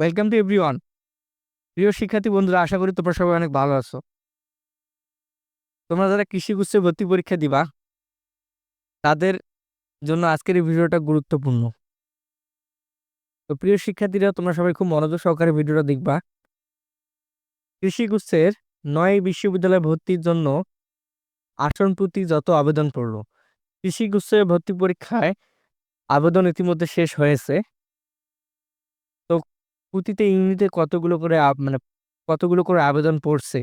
Welcome to everyone প্রিয় শিক্ষার্থী বন্ধুরা, আশা করি তোমরা সবাই অনেক ভালো আছো। তোমরা যারা কৃষি গুচ্ছে ভর্তি পরীক্ষা দিবা, তাদের জন্য আজকের এই ভিডিওটা গুরুত্বপূর্ণ। তো প্রিয় শিক্ষার্থীরা, তোমরা সবাই খুব মনোযোগ সহকারে ভিডিওটা দেখবা। কৃষি গুচ্ছের নয় বিশ্ববিদ্যালয়ে ভর্তির জন্য আসন প্রতি যত আবেদন পড়ল কৃষি গুচ্ছের ভর্তি পরীক্ষায় আবেদন ইতিমধ্যে শেষ হয়েছে। প্রতিটা ইউনিটে কতগুলো করে মানে কতগুলো করে আবেদন পড়ছে।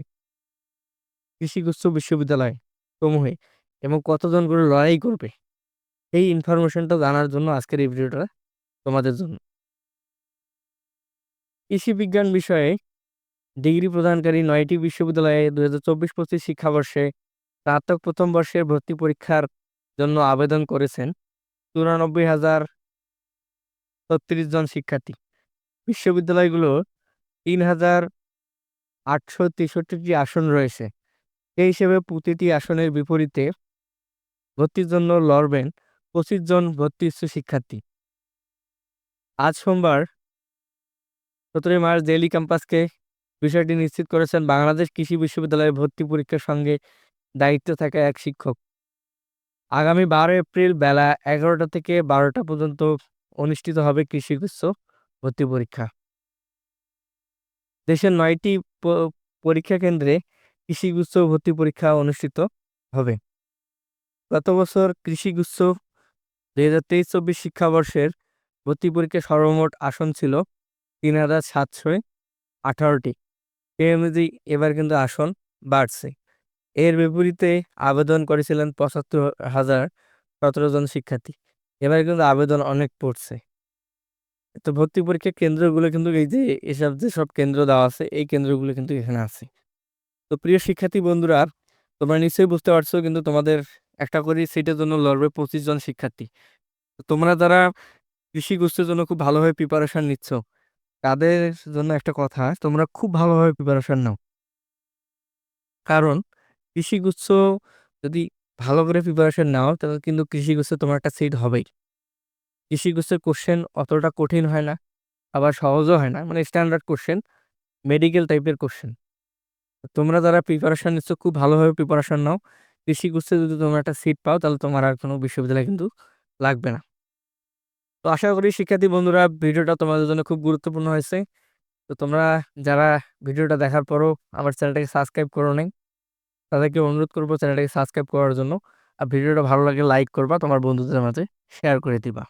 কৃষিগুচ্ছ বিশ্ববিদ্যালয় সমূহে এবং কতজন করে লড়াই করবে। এই ইনফরমেশনটা জানার জন্য আজকের এই ভিডিওটা তোমাদের জন্য। কৃষি বিজ্ঞান বিষয়ে ডিগ্রি প্রদানকারী নয়টি বিশ্ববিদ্যালয়ে দু হাজার চব্বিশ পঁচিশ শিক্ষাবর্ষে স্নাতক প্রথম বর্ষের ভর্তি পরীক্ষার জন্য আবেদন করেছেন চুরানব্বই হাজার ছত্রিশ জন শিক্ষার্থী। বিশ্ববিদ্যালয়গুলো তিন হাজার আটশো তেষট্টিটি আসন রয়েছে। সেই হিসেবে প্রতিটি আসনের বিপরীতে ভর্তির জন্য লড়বেন পঁচিশ জন ভর্তি শিক্ষার্থী। আজ সোমবার, সতেরোই মার্চ দিল্লি ক্যাম্পাসকে বিষয়টি নিশ্চিত করেছেন বাংলাদেশ কৃষি বিশ্ববিদ্যালয়ের ভর্তি পরীক্ষার সঙ্গে দায়িত্ব থাকা এক শিক্ষক। আগামী বারো এপ্রিল বেলা এগারোটা থেকে বারোটা পর্যন্ত অনুষ্ঠিত হবে কৃষিগুচ্ছ ভর্তি পরীক্ষা। দেশের নয়টি পরীক্ষা কেন্দ্রে কৃষিগুচ্ছ ভর্তি পরীক্ষা অনুষ্ঠিত হবে। গত বছর কৃষিগুচ্ছ দুই হাজার তেইশ চব্বিশ শিক্ষাবর্ষের ভর্তি পরীক্ষার সর্বমোট আসন ছিল তিন হাজার সাতশো আঠারোটি। এই অনুযায়ী এবার কিন্তু আসন বাড়ছে। এর বিপরীতে আবেদন করেছিলেন পঁচাত্তর হাজার সতেরো জন শিক্ষার্থী। এবার কিন্তু আবেদন অনেক পড়ছে। তো ভর্তি পরীক্ষার কেন্দ্রগুলো কিন্তু এই যে এসব যেসব কেন্দ্র দেওয়া আছে, এই কেন্দ্রগুলো কিন্তু এখানে আছে। তো প্রিয় শিক্ষার্থী বন্ধুরা, তোমরা নিশ্চয়ই বুঝতে পারছ কিন্তু তোমাদের একটা করে সিটের জন্য লড়বে পঁচিশ জন শিক্ষার্থী। তোমরা যারা কৃষি গোষ্ঠীর জন্য খুব ভালোভাবে প্রিপারেশন নিচ্ছ, তাদের জন্য একটা কথা, তোমরা খুব ভালোভাবে প্রিপারেশন নাও। কারণ কৃষিগুচ্ছ যদি ভালো করে প্রিপারেশন নাও, তাহলে কিন্তু কৃষিগুচ্ছে তোমার একটা সিট হবেই। কৃষিগুচ্ছের কোশ্চেন অতটা কঠিন হয় না, আবার সহজও হয় না। মানে স্ট্যান্ডার্ড কোশ্চেন মেডিকেল টাইপের কোশ্চেন তোমরা যারা প্রিপারেশন নিচ্ছ, খুব ভালোভাবে প্রিপারেশন নাও। কৃষি কৃষিগুচ্ছে যদি তোমরা একটা সিট পাও, তাহলে তোমার আর কোনো বিশ্ববিদ্যালয় কিন্তু লাগবে না। তো আশা করি শিক্ষার্থী বন্ধুরা ভিডিওটা তোমাদের জন্য খুব গুরুত্বপূর্ণ হয়েছে। তো তোমরা যারা ভিডিওটা দেখার পরও আমার চ্যানেলটাকে সাবস্ক্রাইব করো নাই, তাদেরকে অনুরোধ করব চ্যানেলটাকে সাবস্ক্রাইব করার জন্য। আর ভিডিওটা ভালো লাগে লাইক করবা, তোমার বন্ধুদের মাঝে শেয়ার করে দিবা।